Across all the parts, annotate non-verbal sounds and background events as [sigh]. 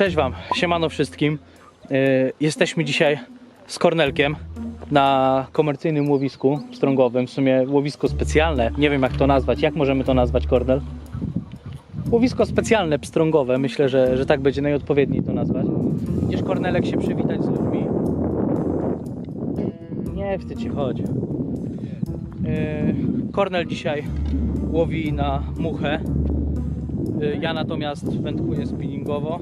Cześć Wam, siemano wszystkim. Yy, jesteśmy dzisiaj z Kornelkiem na komercyjnym łowisku strągowym, w sumie łowisko specjalne, nie wiem jak to nazwać, jak możemy to nazwać Kornel? Łowisko specjalne, pstrągowe, myślę, że, że tak będzie najodpowiedniej to nazwać. Idziesz Kornelek się przywitać z ludźmi. Nie wstydź się, chodź. Yy, Kornel dzisiaj łowi na muchę. Yy, Ja natomiast wędkuję spinningowo.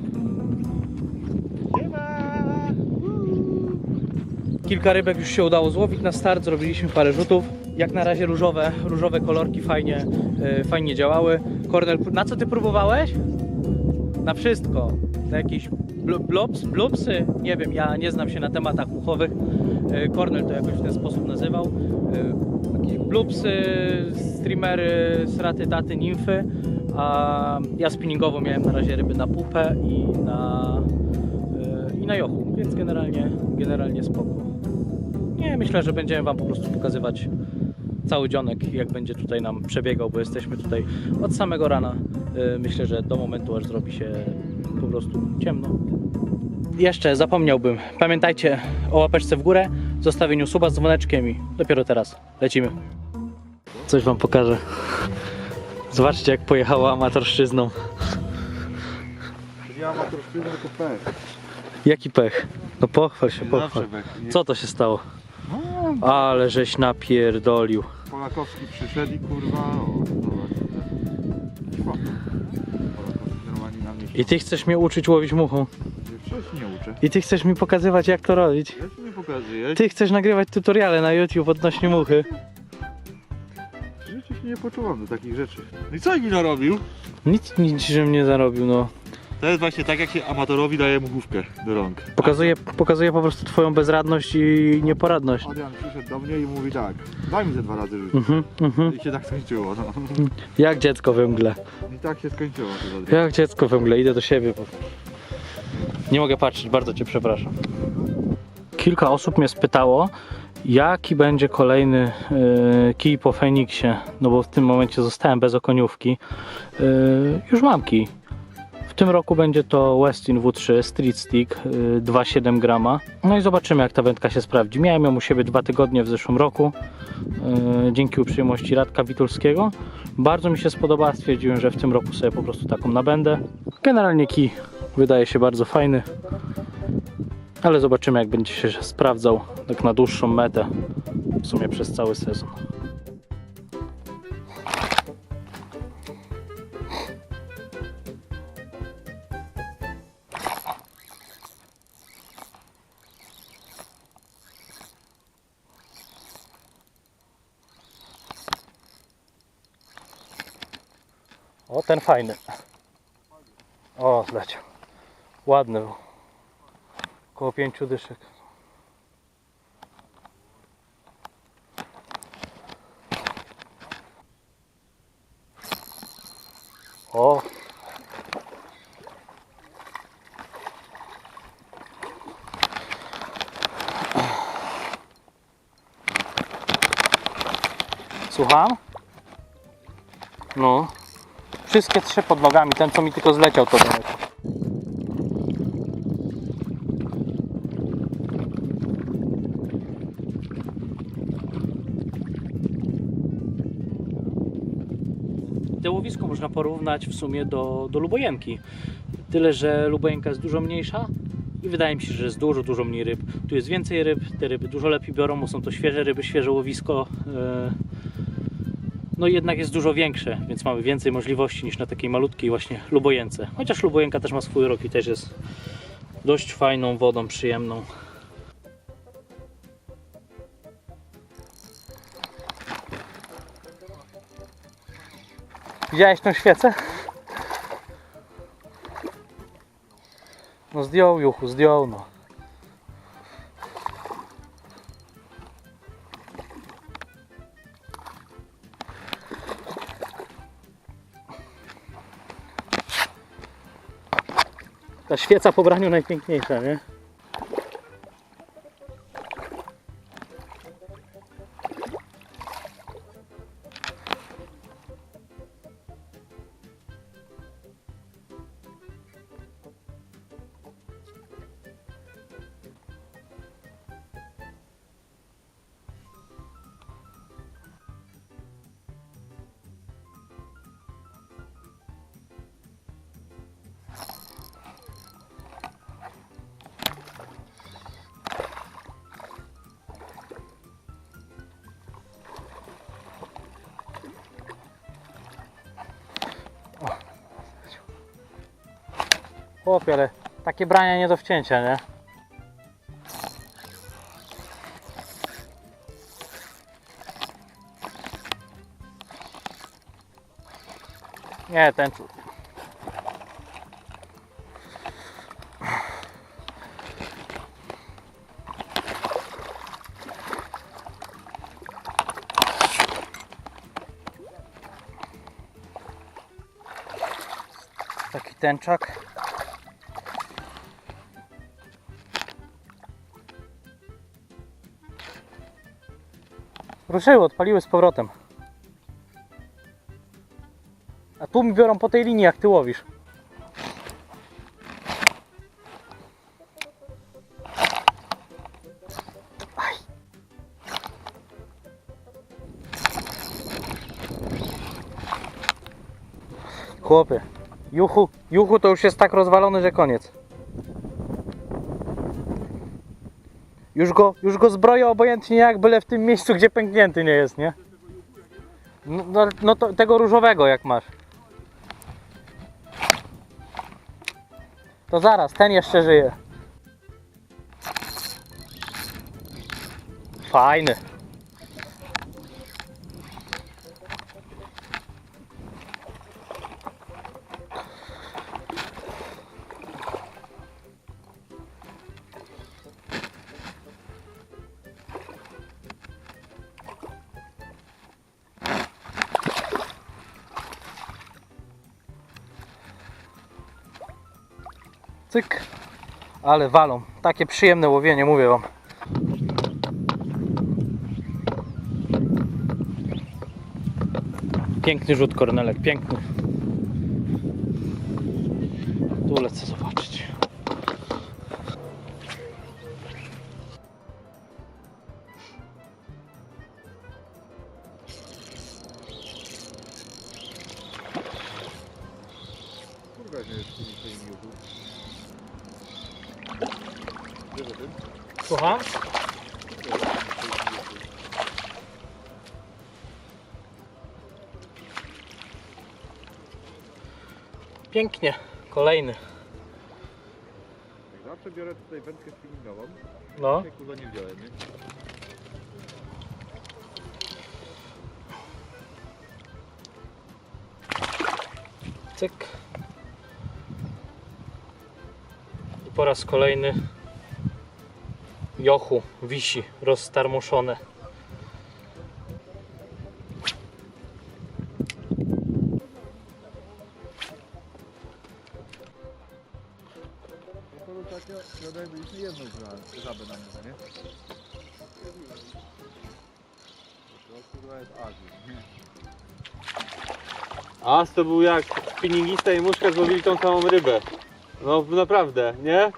Kilka rybek już się udało złowić na start, zrobiliśmy parę rzutów. Jak na razie różowe, różowe kolorki fajnie, yy, fajnie działały. Kornel, na co ty próbowałeś? Na wszystko. Na jakieś bl- blops, blupsy? Nie wiem, ja nie znam się na tematach muchowych. Yy, Kornel to jakoś w ten sposób nazywał. Yy, Jakieś blupsy, streamery, sraty, taty, nimfy. A ja spinningowo miałem na razie ryby na pupę i na, yy, i na jochu, więc generalnie, generalnie spoko. Nie, myślę, że będziemy Wam po prostu pokazywać cały dzionek, jak będzie tutaj nam przebiegał, bo jesteśmy tutaj od samego rana. Yy, Myślę, że do momentu, aż zrobi się po prostu ciemno. Jeszcze zapomniałbym, pamiętajcie o łapeczce w górę, zostawieniu suba z dzwoneczkiem i dopiero teraz lecimy. Coś Wam pokażę. Zobaczcie, jak pojechała amatorszczyzną. Ja ma troszkę tylko pech. Jaki pech. No pochwal się, pochwal. Co to się stało? Ale żeś napierdolił. Polakowski przyszedł i kurwa, o, I ty chcesz mnie uczyć łowić muchą. Przecież nie uczę. I ty chcesz mi pokazywać, jak to robić. Ja ci nie pokazuję. Ty chcesz nagrywać tutoriale na YouTube odnośnie muchy. Życie się nie poczułam do takich rzeczy. No i co mi narobił? Nic, nic żebym nie zarobił, no. To jest właśnie tak, jak się amatorowi daje muchówkę do rąk. Pokazuje, pokazuje po prostu twoją bezradność i nieporadność. Adrian przyszedł do mnie i mówi tak, daj mi te dwa razy rzucić. Mhm, mhm. I się tak skończyło, no. Jak dziecko we mgle. I tak się skończyło to. Jak dziecko we mgle, idę do siebie. Bo... Nie mogę patrzeć, bardzo cię przepraszam. Kilka osób mnie spytało, jaki będzie kolejny yy, kij po Feniksie, no bo w tym momencie zostałem bez okoniówki. Yy, już mam kij. Tym roku będzie to Westin W3 Street Stick yy, 2,7 grama. No i zobaczymy jak ta wędka się sprawdzi. Miałem ją u siebie dwa tygodnie w zeszłym roku. Yy, dzięki uprzejmości Radka Witulskiego. Bardzo mi się spodobała, stwierdziłem, że w tym roku sobie po prostu taką nabędę. Generalnie kij wydaje się bardzo fajny, ale zobaczymy jak będzie się sprawdzał tak na dłuższą metę, w sumie przez cały sezon. Ten fajny. O, zleciał. Ładny był. Koło pięciu dyszek. O! Słucham? No. Wszystkie trzy pod nogami, ten co mi tylko zleciał to daleko. To łowisko można porównać w sumie do, do Lubojenki. Tyle, że Lubojenka jest dużo mniejsza i wydaje mi się, że jest dużo, dużo mniej ryb. Tu jest więcej ryb, te ryby dużo lepiej biorą, bo są to świeże ryby, świeże łowisko. No jednak jest dużo większe, więc mamy więcej możliwości niż na takiej malutkiej właśnie Lubojence. Chociaż Lubojenka też ma swój rok i też jest dość fajną wodą, przyjemną. Widziałeś tą świecę? No zdjął juchu, zdjął no. Ta świeca po braniu najpiękniejsza, nie? Chłopie, ale takie brania nie do wcięcia, nie? Nie, ten tu. Taki tęczak. Ruszyły, odpaliły z powrotem. A tu mi biorą po tej linii, jak ty łowisz. Aj. Chłopie, juchu, juchu to już jest tak rozwalony, że koniec. Już go, już go zbroję obojętnie jak byle w tym miejscu, gdzie pęknięty nie jest, nie? No, no, no to tego różowego jak masz. To zaraz, ten jeszcze żyje. Fajny. Ale walą. Takie przyjemne łowienie, mówię wam. Piękny rzut kornelek, piękny. Tu lecę zobaczyć. Słucham? Pięknie. Kolejny. Jak zawsze biorę tutaj wędkę spinningową. No. Dzisiaj kurwa nie wziąłem, nie? Cyk. I po raz kolejny jochu wisi roztarmuszone. As to był jak spinningista i muszka złowili tą samą rybę. No naprawdę, nie?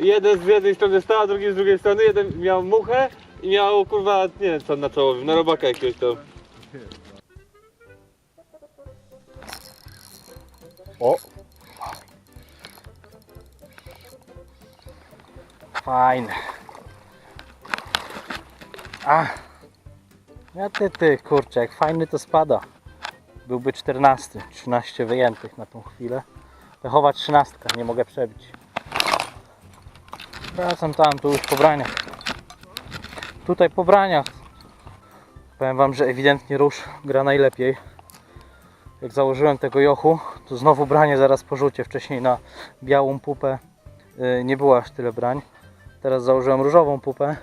Jeden z jednej strony stał, a drugi z drugiej strony. Jeden miał muchę i miał kurwa, nie wiem co na czołowie, na robaka jakiegoś tam. O! Fajne. A! Ja ty, ty, kurczę, jak fajny to spada. Byłby 14, 13 wyjętych na tą chwilę. Pechowa 13, nie mogę przebić. Wracam tam, tu już po braniach. Tutaj po braniach. Powiem wam, że ewidentnie róż gra najlepiej. Jak założyłem tego jochu, to znowu branie zaraz po rzucie. Wcześniej na białą pupę y, nie było aż tyle brań. Teraz założyłem różową pupę,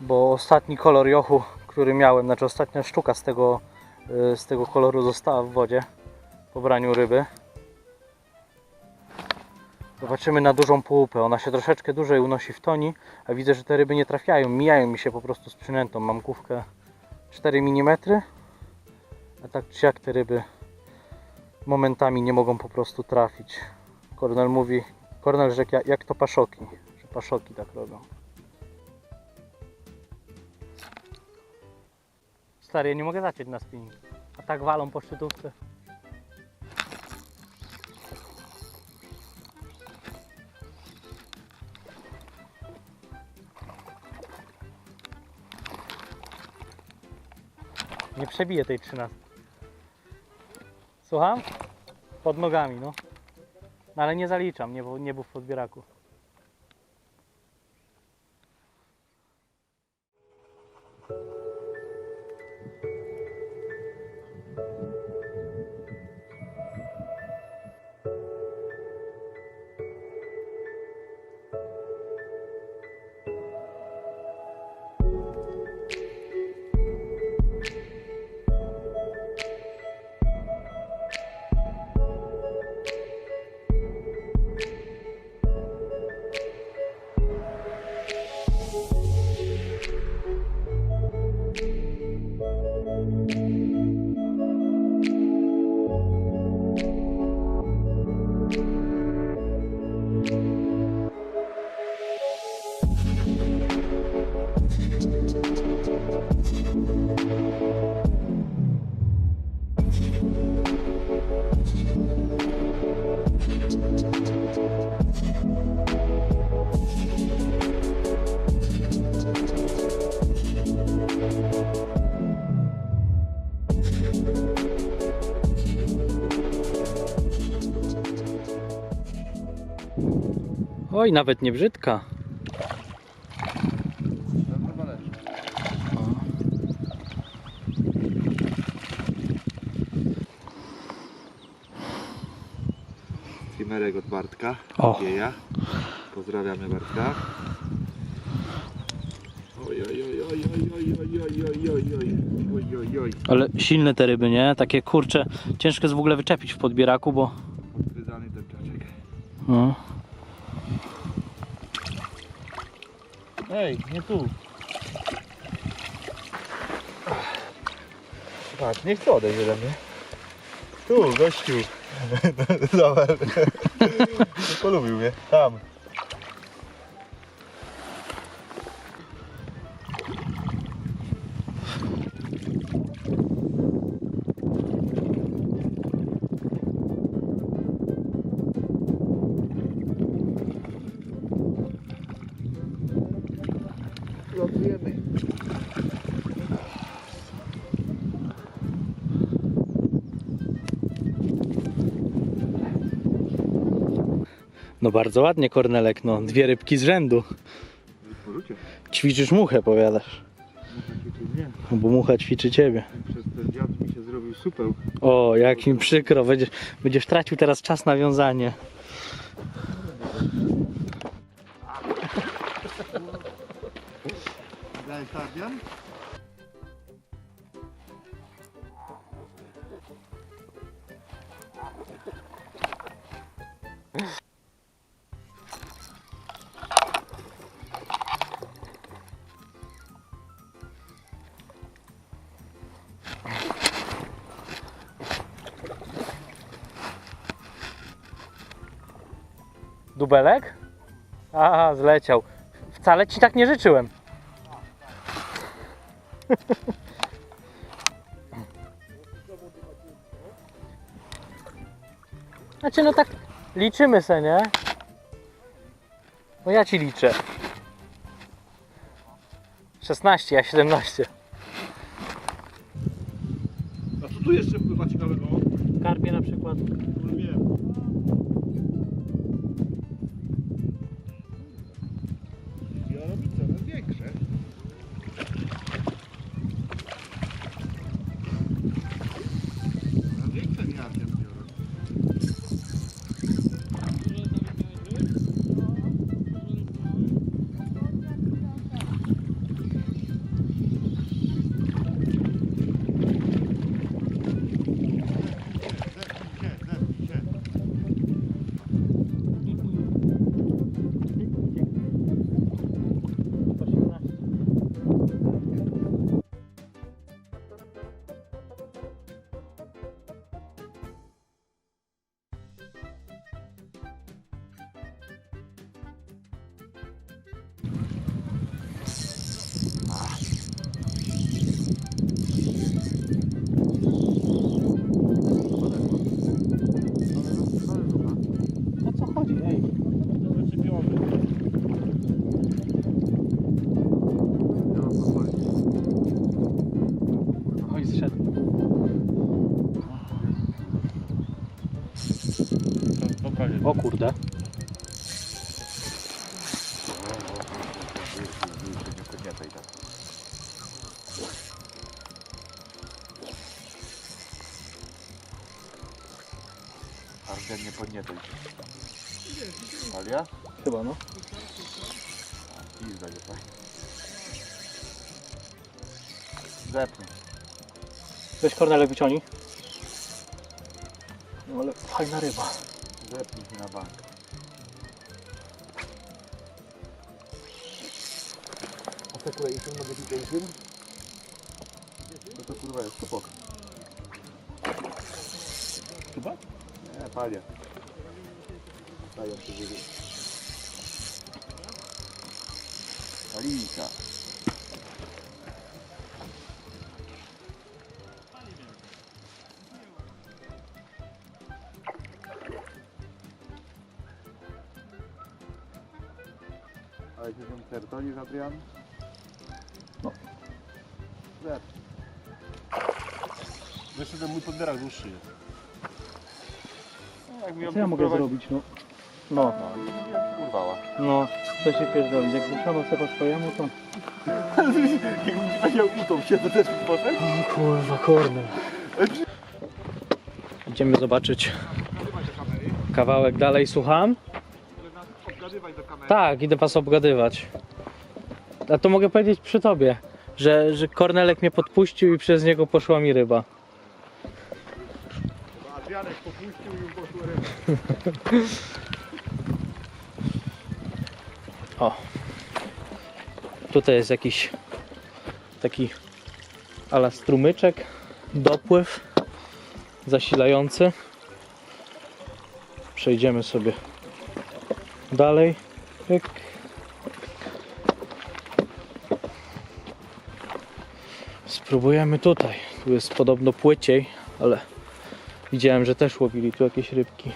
bo ostatni kolor jochu, który miałem, znaczy ostatnia sztuka z tego, y, z tego koloru została w wodzie po braniu ryby. Zobaczymy na dużą pupę. Ona się troszeczkę dłużej unosi w toni, a widzę, że te ryby nie trafiają. Mijają mi się po prostu z przynętą. Mam główkę 4 mm, a tak czy jak te ryby momentami nie mogą po prostu trafić. Kornel mówi, Kornel rzekł jak, jak to paszoki, że paszoki tak robią. Stary, ja nie mogę zaciąć na spinning. A tak walą po szczytówce. Nie przebiję tej 13. Słucham? Pod nogami, no. No ale nie zaliczam, nie, nie był w podbieraku. Oj, nawet nie brzydka. Timerek od Bartka. O. Wieja. Pozdrawiamy Bartka. Oj, oj, oj, oj, oj, oj, oj, oj, oj, oj, oj. Ale silne te ryby, nie? Takie kurcze, ciężko jest w ogóle wyczepić w podbieraku, bo... Odgryzany ten czaczek. No. Ej, nie tu. Patrz, nie chcę odejść ode mnie. Tu, gościu. [laughs] Zobacz. [laughs] Polubił mnie. Tam. No bardzo ładnie, Kornelek, no. Dwie rybki z rzędu. Porzucie. Ćwiczysz muchę, powiadasz. Nie. Bo mucha ćwiczy ciebie. Przez ten wiatr mi się zrobił supeł. O, jak mi przykro. Będziesz, będziesz tracił teraz czas na wiązanie. Daj Fabian? Dubelek? A, zleciał. Wcale ci tak nie życzyłem. Znaczy, no tak liczymy se, nie? No ja ci liczę. 16, ja 17. A co tu jeszcze wpływa ciekawego? Karpie na przykład. Nie wiem. Arden nie podniecaj. Alia? Chyba no. Pizda nie fajnie. Zepnij. Weź Kornelek wyciągnij. No ale fajna ryba. Zepnij się na bank. A te kulejszyn modification? To to kurwa jest kupok. Chyba? Nie, palia. Dają się wyżej. Palika. Ale się ten sertolisz, Adrian? No. Zep. Jeszcze ten mój podbierak dłuższy jest. Jak mi ją Co ja mogę zrobić? No. No, No, i mówiłem, kurwała. no. Co się pierdolić? Jak wytrzymał sobie po swojemu, to... [laughs] Jakbym ci powiedział utą się, to też poszedł? O kurwa, Kornel. Idziemy zobaczyć kawałek dalej, słucham? Obgadywaj do kamery. Tak, idę was obgadywać. A to mogę powiedzieć przy tobie, że, że Kornelek mnie podpuścił i przez niego poszła mi ryba. Popuścił i poszło. O. Tutaj jest jakiś taki ala strumyczek, dopływ zasilający. Przejdziemy sobie dalej. Pyk. Spróbujemy tutaj. Tu jest podobno płyciej, ale widziałem, że też łowili tu jakieś rybki.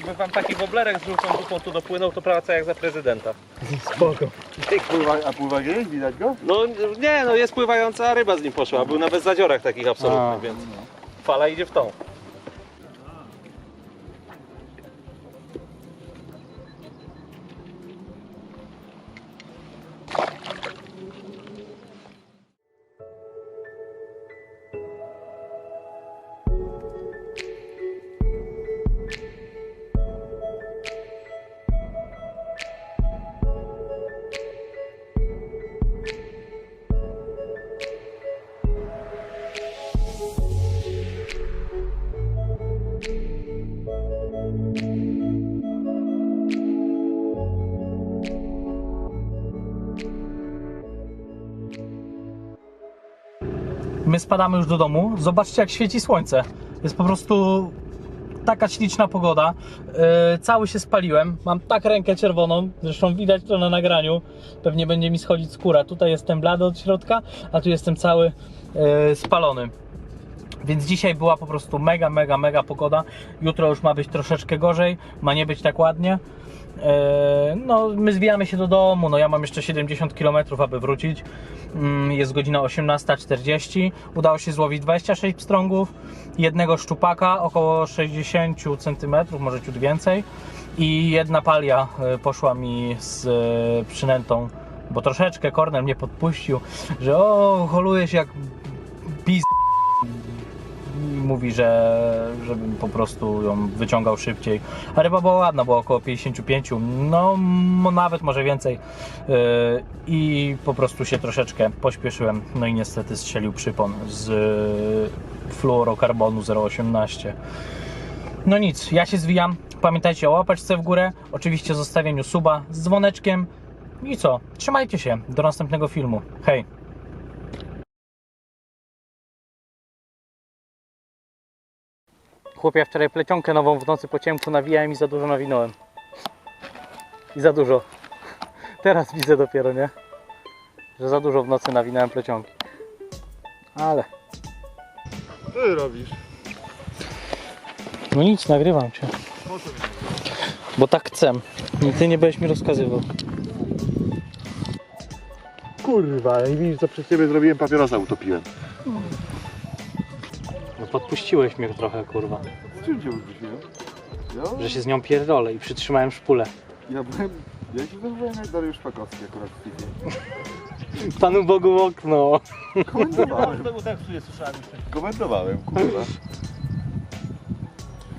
Jakby wam taki woblerek z żółtą dupą tu dopłynął, to praca jak za prezydenta. [laughs] Spoko. Pływa, a pływa gdzieś? Widać go? No nie, no jest pływająca, a ryba z nim poszła. Był nawet w zadziorach takich absolutnych, A. więc fala idzie w tą. Spadamy już do domu. Zobaczcie, jak świeci słońce. Jest po prostu taka śliczna pogoda. Yy, cały się spaliłem. Mam tak rękę czerwoną. Zresztą widać to na nagraniu. Pewnie będzie mi schodzić skóra. Tutaj jestem blady od środka, a tu jestem cały yy, spalony. Więc dzisiaj była po prostu mega, mega, mega pogoda. Jutro już ma być troszeczkę gorzej. Ma nie być tak ładnie. E, No, my zwijamy się do domu. No, ja mam jeszcze 70 km, aby wrócić. Mm, Jest godzina 18.40. Udało się złowić 26 pstrągów, jednego szczupaka, około 60 cm, może ciut więcej. I jedna palia e, poszła mi z e, przynętą, bo troszeczkę Kornel mnie podpuścił, że o, holujesz jak mówi, że żebym po prostu ją wyciągał szybciej. A ryba była ładna, była około 55, no nawet może więcej. Yy, I po prostu się troszeczkę pośpieszyłem. No i niestety strzelił przypon z yy, fluorokarbonu 018. No nic, ja się zwijam. Pamiętajcie o łapaczce w górę, oczywiście zostawieniu suba z dzwoneczkiem. I co? Trzymajcie się. Do następnego filmu. Hej! Chłopie, ja wczoraj plecionkę nową w nocy po ciemku nawijałem i za dużo nawinąłem. I za dużo. [laughs] Teraz widzę dopiero, nie? Że za dużo w nocy nawinąłem plecionki. Ale... Co ty robisz? No nic, nagrywam cię. Bo tak chcę. I ty nie będziesz mi rozkazywał. Kurwa, i widzisz co przez ciebie zrobiłem, papierosa utopiłem. Podpuściłeś mnie trochę, kurwa. Z czym cię utopiłem? Ja, Że się z nią pierdolę i przytrzymałem szpulę. ja byłem, ja się zachowałem jak Dariusz Szpakowski akurat w FIFA. Panu Bogu w okno. Komentowałem, Tego tekstu nie słyszałem jeszcze. komentowałem, kurwa.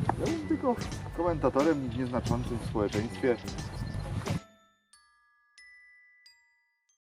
Ja byłem tylko komentatorem nieznaczącym w społeczeństwie.